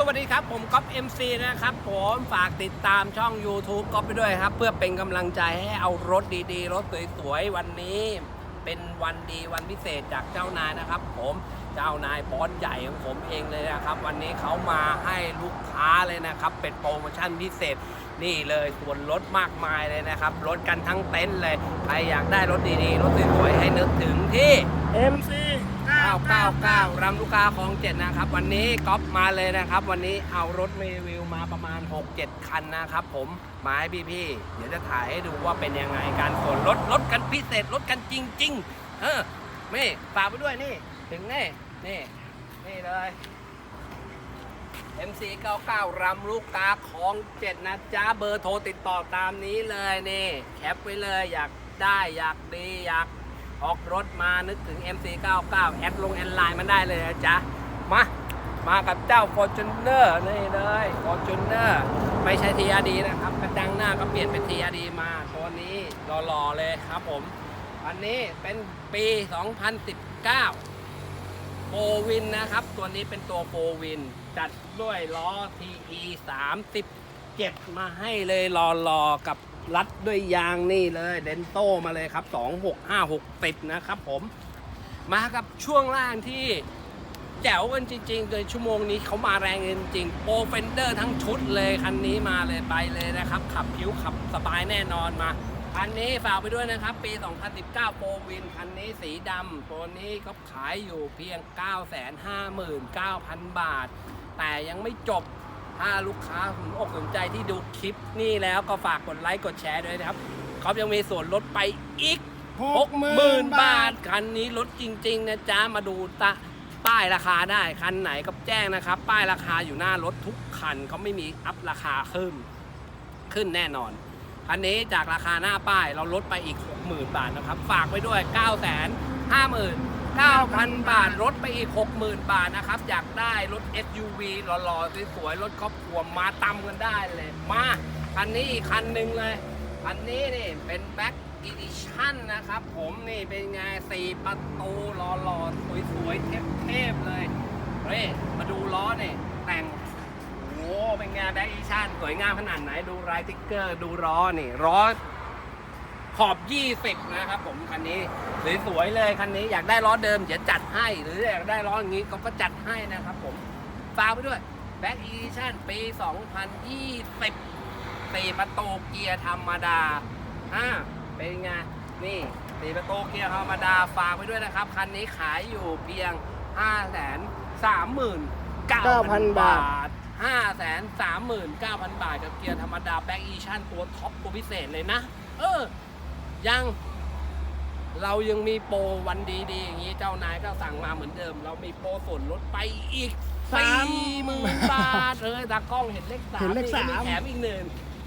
สวัสดีครับ ผมก๊อฟ MC นะครับ ผมฝากติดตามช่อง YouTube ก๊อฟไปด้วยครับ เพื่อเป็นกำลังใจให้เอารถดีๆ รถสวยๆ วันนี้เป็นวันดีวันพิเศษจากเจ้านายนะครับ ผมเจ้านายบอสใหญ่ของผมเองเลยนะครับ วันนี้เขามาให้ลูกค้าเลยนะครับ เป็นโปรโมชั่นพิเศษนี่เลยส่วนลดมากมายเลยนะครับลดกันทั้งเต็นท์เลยใครอยากได้รถดีๆ รถสวยๆให้นึกถึงที่ MC 999รำลูกกาของเจ็ดนะครับ วันนี้ก๊อฟมาเลยนะครับ วันนี้เอารถรีวิวมาประมาณ 6-7 คันนะครับ ผมมาให้พี่ๆเดี๋ยวจะถ่ายให้ดูว่าเป็นยังไงการส่วนลดลดกันพิเศษลดกันจริง ๆ เออนี่ฝากไปด้วยนี่ ถึงนี่นี่นี่เลย MC 99 รำลูกกาของเจ็ดนะจ้าเบอร์โทรติดต่อตามนี้เลยนี่ แคปไว้เลยอยากได้อยากดีอยาก ออกรถมานึกถึง MC 99 แอดลงแอดไลน์มาได้เลยนะจ๊ะ มา มากับเจ้า Fortuner นี่เลย Fortuner ไม่ใช่ TRD นะครับกระจังหน้าก็เปลี่ยนเป็น TRD มาตัวนี้หล่อๆเลยครับผม อันนี้เป็นปี 2019โฟวินนะครับ ตัวนี้เป็นตัวโฟวิน จัดด้วยล้อ TE 37มาให้เลยรอๆกับ รัดด้วยยางนี่เลยเดนโตมาเลยครับ 26560นะครับผม มากับช่วงล่างที่แจ๋วกันจริงๆเลยชั่วโมงนี้เขามาแรงจริงๆโปรเฟนเดอร์ทั้งชุดเลยคันนี้มาเลยไปเลยนะครับ ขับผิวขับสบายแน่นอนมาคันนี้ฝากไปด้วยนะครับ ปี 2019 โปรวินคันนี้สีดำตัวนี้ก็ขายอยู่เพียง 959,000 บาท แต่ยังไม่จบ ถ้าลูกค้าสนอกสนใจที่ดูคลิปนี่แล้วก็ฝากกดไลค์กดแชร์ด้วยนะครับเขายังมีส่วนลดไปอีก60,000 บาท คันนี้ลดจริง ๆ นะจ๊ะ มาดูตะป้ายราคาได้ คันไหนก็แจ้งนะครับ ป้ายราคาอยู่หน้ารถทุกคันเขาไม่มีอัพราคาขึ้นขึ้นแน่นอน คันนี้จากราคาหน้าป้ายเราลดไปอีก 60,000 บาทนะครับ ฝากไปด้วย 9 5 0 0 0 9,000 บาทลดไปอีก 60,000 บาทนะครับ อยากได้รถ SUV หล่อๆสวยๆรถครอบครัวมาตำกันได้เลย มาคันนี้อีกคันหนึ่งเลยคันนี้นี่เป็นแบ็ k อีดิชั่นนะครับ ผมนี่เป็นไงสี่ประตูหล่อๆสวยๆเทพๆเลยเฮ้ยมาดูล้อเนี่ยแต่งโอ้เป็นไงแบ็ k อีดิชั่นสวยงามขนาดไหนดูลายติ๊กเกอร์ดูล้อนี่ล้อ ขอบ 20 นะครับผมคันนี้สวยๆเลยคันนี้อยากได้ล้อเดิมเดี๋ยวจัดให้ หรืออยากได้ล้ออย่างนี้ก็ก็จัดให้นะครับผมฝากไปด้วย Back Edition ปี 2020สี่ประตูเกียร์ธรรมดาอ่าเป็นไงนี่สี่ประตูเกียร์ธรรมดาฝากไปด้วยนะครับ คันนี้ขายอยู่เพียง 5 3 9 0 0 0 บาท 5 3 9 0 0 0 บาท กับเกียร์ธรรมดา Back Edition ตัวท็อปตัวพิเศษเลยนะ เออ ยังเรายังมีโปรวันดีๆอย่างนี้เจ้านายก็สั่งมาเหมือนเดิม เรามีโปรส่วนลดไปอีกสามสี่หมื่นบาทเลยตากล้องเห็นเลขสามเห็นเลขนี่สาม แถมอีกหนึ่ง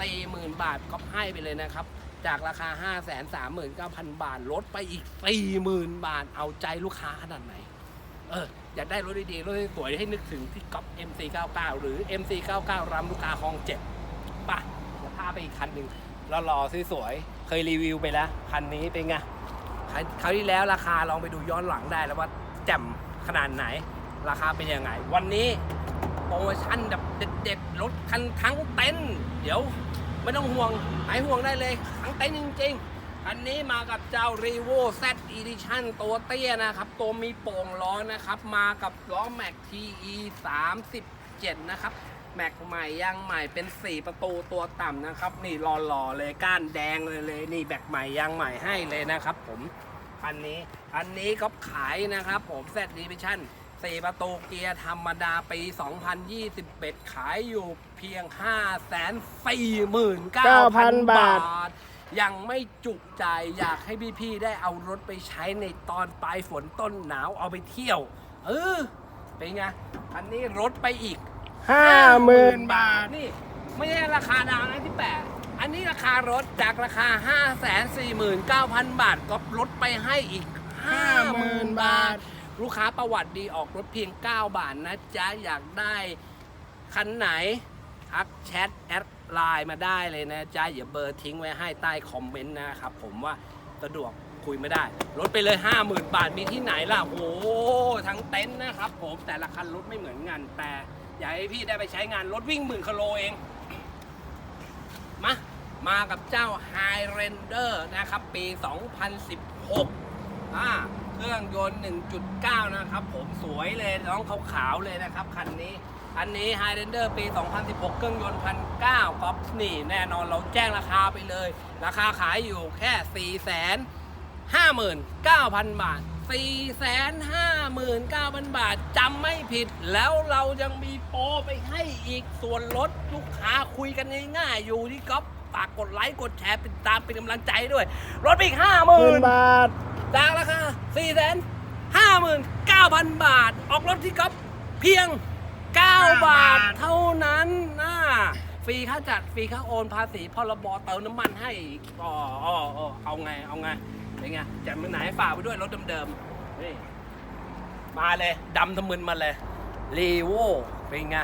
สี่หมื่นบาทก็ให้ไปเลยนะครับ จากราคา5 3 3 9 0 0 0 บาทลดไปอีก 40,000 บาทเอาใจลูกค้าขนาดไหน เอออยากได้รถดีๆรถสวยๆให้นึกถึงที่ก๊อป MC99 หรือ MC99 รำลูกกาคลองเจ็ดป่ะเดี๋ยวพาไปอีกคันหนึ่ง หล่อๆสวยๆเคยรีวิวไปแล้วคันนี้เป็นไงคราวคราวที่แล้วราคาลองไปดูย้อนหลังได้แล้วว่าแจ่มขนาดไหน ราคาเป็นยังไง วันนี้โปรโมชั่นแบบเด็ดๆรถคันทั้งเต็นท์เดี๋ยวไม่ต้องห่วงหายห่วงได้เลยทั้งเต็นท์จริง ๆ อันนี้มากับเจ้า r e v o Z Edition ตัวเตี้ยนะครับ ตัวมีโป่งล้อนะครับ มากับล้อแม็ก TE 37 นะครับ แม็กใหม่ยางใหม่เป็น 4 ประตูตัวต่ำนะครับ นี่หล่อๆเลยก้านแดงเลยเลยนี่แบ็กใหม่ยางใหม่ให้เลยนะครับผมคันนี้คันนี้ก็ขายนะครับผม Z Division 4ประตูเกียร์ธรรมดาปี 2021 ขายอยู่เพียง 549,000 บาท ยังไม่จุใจอยากให้พี่ๆได้เอารถไปใช้ในตอนปลายฝนต้นหนาวเอาไปเที่ยว เออ เป็นไง อันนี้ลดไปอีก ห้าหมื่นบาท นี่ ไม่ใช่ราคาดาวนะที่แปดอันนี้ราคารถจากราคา 5 4 9 0 0 0 บาทก็ลดไปให้อีก 50,000 บาท ลูกค้าประวัติดีออกรถเพียง 9 บาทนะจ๊ะ อยากได้คันไหนทักแชทแอดไลน์มาได้เลยนะจ๊ะ อย่าเบอร์ทิ้งไว้ให้ใต้คอมเมนต์นะครับ ผมว่าสะดวกคุยไม่ได้ ลดไปเลย 50,000 บาทมีที่ไหนล่ะโอ้โหทั้งเต็นท์นะครับผมแต่ละคันรถไม่เหมือนกันแต่ อยากให้พี่ได้ไปใช้งานรถวิ่งหมื่นกิโลเอง มา มากับเจ้า Highlander นะครับ ปี 2016อ่าเครื่องยนต์ 1.9 นะครับ ผมสวยเลยน้องขาวๆเลยนะครับ คันนี้ อันนี้ Highlander ปี 2016 เครื่องยนต์พันเก้าก๊อปนี่แน่นอนเราแจ้งราคาไปเลย ราคาขายอยู่แค่ 4 5 9 0 0 0 บาท 4 5 9 0 0 0 บาทจำไม่ผิด แล้วเรายังมีโปรไปให้อีกส่วนลดลูกค้าคุยกันง่ายๆอยู่ที่ก๊อฟฝากกดไลค์ กดแชร์เป็นตามเป็นกำลังใจด้วยลดไปอีก 5 0 0หมื่น0 0 บาทจากราคา4 5 9 0 0 0 บาท ออกรถที่ก๊อฟเพียง 9 บาทเท่านั้นนะฟรีค่าจัดฟรีค่าโอนภาษีพรบเติมน้ำมันให้อีกอ๋ออ๋ออ๋อเอาไงเอาไง เป็นไงแจกมือไหนฝากไปด้วยรถเดิมๆนี่มาเลยดำทะมึนมาเลยรีโวเป็นไง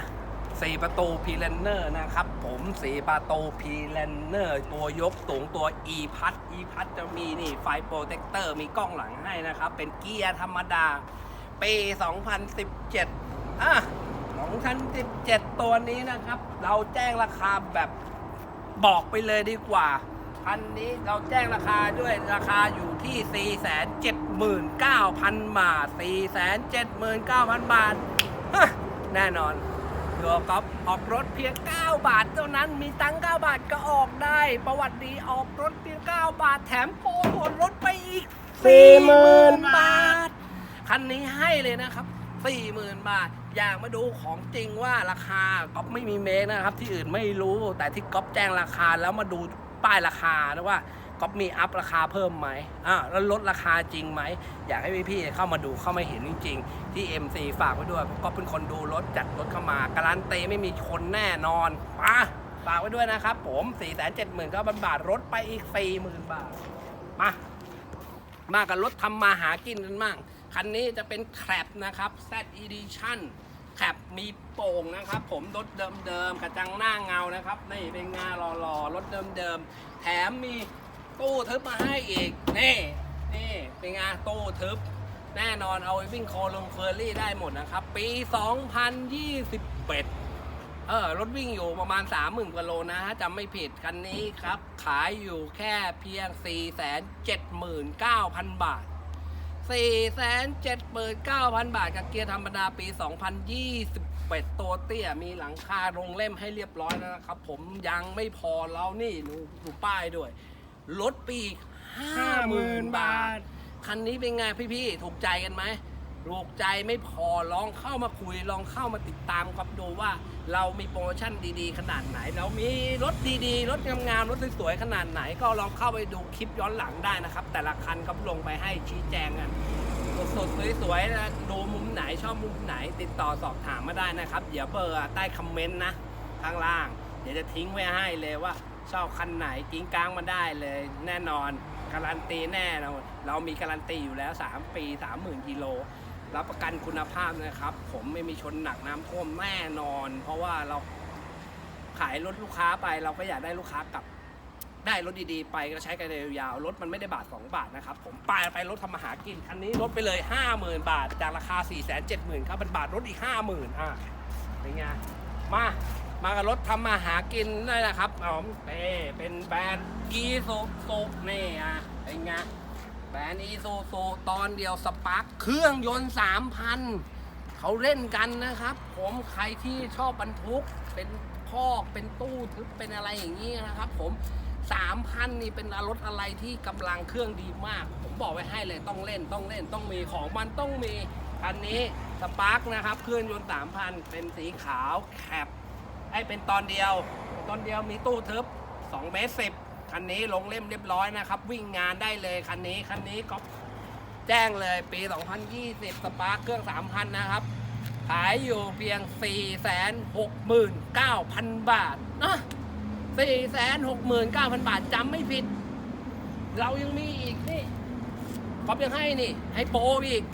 สี่ประตูพีเลนเนอร์นะครับ ผมสี่ประตูพีเลนเนอร์ตัวยกสูงตัว e พัด e พัดจะมีนี่ไฟโปรเทคเตอร์มีกล้องหลังให้นะครับ เป็นเกียร์ธรรมดาปี2017อะ2017 ตัวนี้นะครับ เราแจ้งราคาแบบบอกไปเลยดีกว่า คันนี้เราแจ้งราคาด้วยราคาอยู่ที่ 479,000 บาท 479,000 บาท แน่นอนโยก๊อฟออกรถเพียง 9 บาทเท่านั้นมีตังค์9บาทก็ออกได้ ประวัติดีออกรถเพียง 9 บาทแถมโปรส่วนลดไปอีก 40,000 บาท คันนี้ให้เลยนะครับ40,000 บาท อยากมาดูของจริงว่าราคาก๊อฟไม่มีเมคนะครับ ที่อื่นไม่รู้แต่ที่ก๊อฟแจ้งราคาแล้วมาดู ป้ายราคานะว่าก๊อฟมีอัพราคาเพิ่มไหมอ่าแล้วลดราคาจริงไหม อยากให้พี่ๆเข้ามาดูเข้ามาเห็นจริง ๆ ที่ MC ฝากไว้ด้วยเพราะก๊อฟเป็นคนดูรถจัดรถเข้ามา การันตีไม่มีคนแน่นอนมาฝากไว้ด้วยนะครับ ผม479,000บาทลดไปอีก40,000บาท มา มากับรถทำมาหากินกันมั่งคันนี้จะเป็นแคลบนะครับ Z Edition แคลบมีโป่งนะครับ ผมรถเดิมๆกระจังหน้าเงานะครับนี่เป็นงานหล่อๆรถเดิมๆแถมมีตู้ทึบมาให้อีกนี่นี่เป็นงานตู้ทึบแน่นอนเอาไปวิ่งโคลงเฟอร์รี่ได้หมดนะครับ ปี 2021เออรถวิ่งอยู่ประมาณ 30,000กว่าโลนะถ้าจำไม่ผิดคันนี้ครับ ขายอยู่แค่เพียง 479,000 บาท 479,000 บาทกับเกียร์ธรรมดาปี 2021ตัวเตี้ย มีหลังคาลงเล่มให้เรียบร้อยแล้วนะครับ ผมยังไม่พอแล้วนี่ดูดูป้ายด้วย ลดปีก50,000 บาท คันนี้เป็นไงพี่ๆ ถูกใจกันไหม ถูกใจไม่พอลองเข้ามาคุยลองเข้ามาติดตามครับดูว่าเรามีโปรโมชั่นดีๆ ขนาดไหน เรามีรถดีๆ รถงามๆรถสวยๆขนาดไหน ก็ลองเข้าไปดูคลิปย้อนหลังได้นะครับ แต่ละคันก็ลงไปให้ชี้แจงกันสดๆสวยๆนะดูมุมไหนชอบมุมไหน ติดต่อสอบถามมาได้นะครับเดี๋ยวเบอร์ใต้คอมเมนต์นะข้างล่าง เดี๋ยวจะทิ้งไว้ให้เลยว่าชอบคันไหนกิ้งก้างมาได้เลยแน่นอนการันตีแน่นอนเรามีการันตีอยู่แล้ว 3 ปี 30,000กิโล รับประกันคุณภาพนะครับ ผมไม่มีชนหนักน้ำท่วมแน่นอน เพราะว่าเราขายรถลูกค้าไป เราก็อยากได้ลูกค้ากลับ ได้รถดีๆ ไปก็ใช้กันยาวๆรถมันไม่ได้บาท 2 บาทนะครับ ผมไปไปรถทำมาหากินคันนี้ลดไปเลย 50,000 บาท จากราคา 470,000ครับเป็นบาทลดอีก 50,000อะเป็นไงมามากับรถทำมาหากินได้นะครับผมเป้เป็นแบรนด์อีซูซูนี่อะเป็นไง แบรนด์อีซูซูตอนเดียวสปาร์คเครื่องยนต์ 3,000 เขาเล่นกันนะครับ ผมใครที่ชอบบรรทุก เป็นพอกเป็นตู้ทึบเป็นอะไรอย่างนี้นะครับ ผม 3,000 นี่เป็นรถอะไรที่กำลังเครื่องดีมาก ผมบอกไว้ให้เลยต้องเล่นต้องเล่นต้องมีของมันต้องมีอันนี้สปาร์คนะครับเครื่องยนต์ 3,000 เป็นสีขาวแคปไอ้เป็นตอนเดียว ตอนเดียวมีตู้ทึบ2เมตรสิบ คันนี้ลงเล่มเรียบร้อยนะครับ วิ่งงานได้เลยคันนี้คันนี้ก็แจ้งเลยปี 2020 สปาร์คเครื่อง 3,000 นะครับ ขายอยู่เพียง 469,000 บาทนะ469,000 บาทจำไม่ผิด เรายังมีอีกนี่ก๊อฟยังให้นี่ ให้โปอีก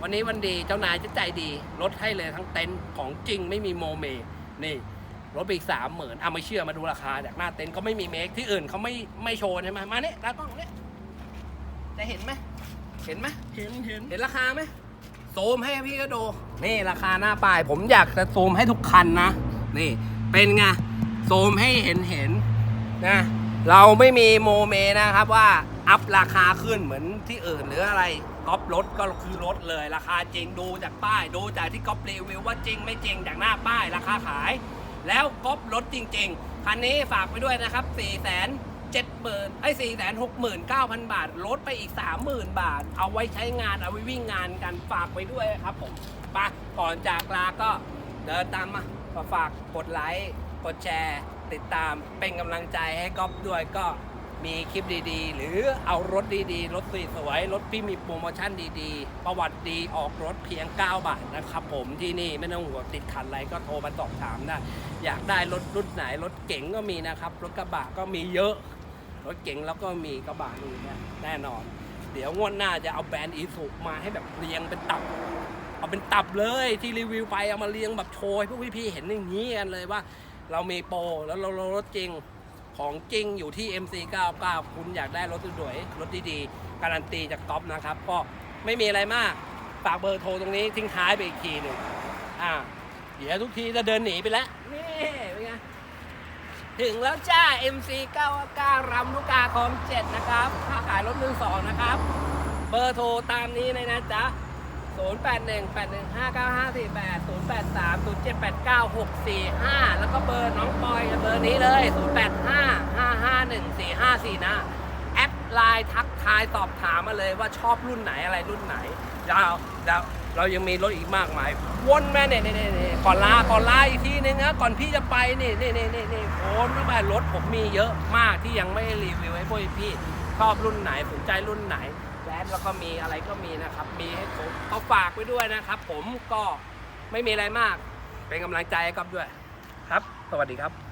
วันนี้วันดีเจ้านายจะใจดี ลดให้เลยทั้งเต็นท์ของจริงไม่มีโมเม นี่ ลดไปอีกสามหมื่นอะไม่เชื่อมาดูราคาจากหน้าเต็นท์ก็ไม่มีเมคที่อื่นเขาไม่ไม่โชว์ใช่ไหมมาเนี่ยตากล้องเนี่ยจะเห็นไหมเห็นไหมเห็นเห็นเห็นราคาไหมโซมให้พี่ก็ดูนี่ราคาหน้าป้าย ผมอยากจะซูมให้ทุกคันนะนี่เป็นไงซูมให้เห็นเห็นนะเราไม่มีโมเมนะครับว่าอัพราคาขึ้นเหมือนที่อื่นหรืออะไรก๊อปรถก็คือรถเลย ราคาจริงดูจากป้าย ดูจากที่ก๊อปรีวิวว่าจริงไม่จริงจากหน้าป้ายราคาขาย แล้วก๊อปรถจริงๆ คันนี้ฝากไปด้วยนะครับ4 0 0 0 0เจ็ดหมื่นไอ้สี่แสนหกหมื่นเก้าพันบาท ลดไปอีก3หมื่นบาท เอาไว้ใช้งานเอาไว้วิ่งงานกันฝากไปด้วยครับผมไปก่อนจากลาก็เดินตามมามาฝากกดไลค์ กดแชร์ ติดตามเป็นกำลังใจให้ก๊อฟด้วยก็ มีคลิปดีๆ หรือเอารถดีๆ รถสวยๆรถที่มีโปรโมชั่นดีๆ ประวัติดีออกรถเพียง 9 บาทนะครับผมที่นี่ไม่ต้องห่วงติดขัดอะไรก็โทรมาสอบถามได้ อยากได้รถรุ่นไหน รถเก๋งก็มีนะครับ รถกระบะก็มีเยอะ รถเก๋งแล้วก็มีกระบะนี่เนี่ยแน่นอน เดี๋ยวงวดหน้าจะเอาแบรนด์อีสุมาให้แบบเรียงเป็นตับเอาเป็นตับเลยที่รีวิวไปเอามาเรียงแบบโชว์ให้พวกพี่ๆเห็นอย่างนี้กันเลยว่า เรามีโปรแล้วเราเรารถจริง ของจริงอยู่ที่ MC99 คุณอยากได้รถสวยๆรถดีๆ การันตีจากก๊อฟนะครับ ก็ไม่มีอะไรมาก ฝากเบอร์โทรตรงนี้ทิ้งท้ายไปอีกทีหนึ่งอ่าเดี๋ยวทุกทีจะเดินหนีไปแล้วนี่เป็นไงถึงแล้วจ้า MC 99 รำลูกกาคลอง7นะครับค่าขายรถมือสองนะครับ เบอร์โทรตามนี้เลยนะจ๊ะ 0 8 1 8 1 5 9 5 4 8 0 8 3 0 7 8 9 6 4 5 แล้วก็เบอร์น้องปอยเบอร์นี้เลย 0 8 5 5 5 1 4 5 4นะแอดไลน์ทักทายสอบถามมาเลยว่าชอบรุ่นไหนอะไรรุ่นไหนยาเดี๋ยวเรายังมีรถอีกมากมาย วนแม่เนี่ยเนี่ยเนี่ยก่อนลาก่อนลาอีกทีนึงนะก่อนพี่จะไปนี่นี่นี่นี่นี่โอนเข้าไปรถผมมีเยอะมากที่ยังไม่รีวิวให้พวกพี่ชอบรุ่นไหนสนใจรุ่นไหน แลนแล้วก็มีอะไรก็มีนะครับ มีให้ผมก็ฝากไว้ด้วยนะครับ ผมก็ไม่มีอะไรมาก เป็นกำลังใจให้กับด้วย ครับ สวัสดีครับ